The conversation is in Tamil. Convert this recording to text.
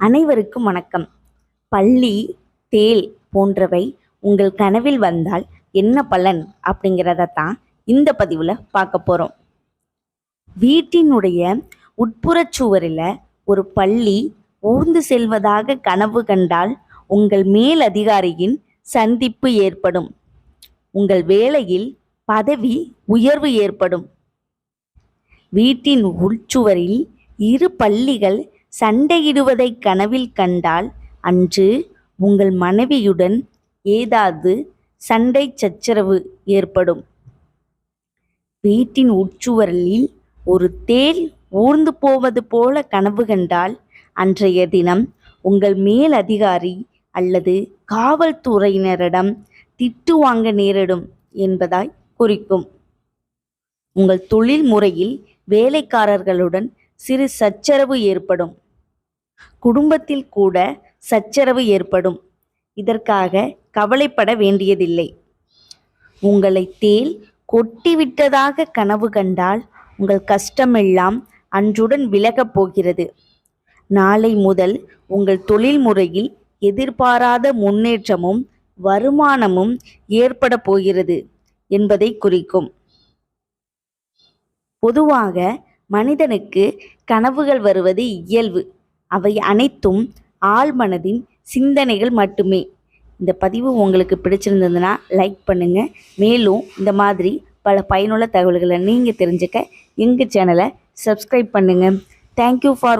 அனைவருக்கும் வணக்கம். பள்ளி தேல் போன்றவை உங்கள் கனவில் வந்தால் என்ன பலன் அப்படிங்கிறத தான் இந்த பதிவில் பார்க்க போகிறோம் வீட்டினுடைய உட்புறச் சுவரில் ஒரு பள்ளி ஊர்ந்து செல்வதாக கனவு கண்டால் உங்கள் மேல் அதிகாரியின் சந்திப்பு ஏற்படும். உங்கள் வேலையில் பதவி உயர்வு ஏற்படும். வீட்டின் உள்சுவரில் இரு பள்ளிகள் சண்டையிடுவதை கனவில் கண்டால் அன்று உங்கள் மனைவியுடன் ஏதாவது சண்டை சச்சரவு ஏற்படும். வீட்டின் உட்சுவரில் ஒரு தேள் ஊர்ந்து போவது போல கனவு கண்டால் அன்றைய தினம் உங்கள் மேல் அதிகாரி அல்லது காவல்துறையினரிடம் திட்டு வாங்க நேரிடும் என்பதாய் குறிக்கும். உங்கள் தொழில் முறையில் வேலைக்காரர்களுடன் சிறு சச்சரவு ஏற்படும். குடும்பத்தில் கூட சச்சரவு ஏற்படும். இதற்காக கவலைப்பட வேண்டியதில்லை. உங்களை தேல் கொட்டிவிட்டதாக கனவு கண்டால் உங்கள் கஷ்டமெல்லாம் அன்றுடன் விலகப் போகிறது. நாளை முதல் உங்கள் தொழில் முறையில் எதிர்பாராத முன்னேற்றமும் வருமானமும் ஏற்பட போகிறது என்பதை குறிக்கும். பொதுவாக மனிதனுக்கு கனவுகள் வருவது இயல்பு. அவை அனைத்தும் ஆழ்மனதின் சிந்தனைகள் மட்டுமே. இந்த பதிவு உங்களுக்கு பிடிச்சிருந்ததுன்னா லைக் பண்ணுங்கள் மேலும் இந்த மாதிரி பல பயனுள்ள தகவல்களை நீங்கள் தெரிஞ்சுக்க எங்கள் சேனலை சப்ஸ்கிரைப் பண்ணுங்கள் தேங்க்யூ ஃபார்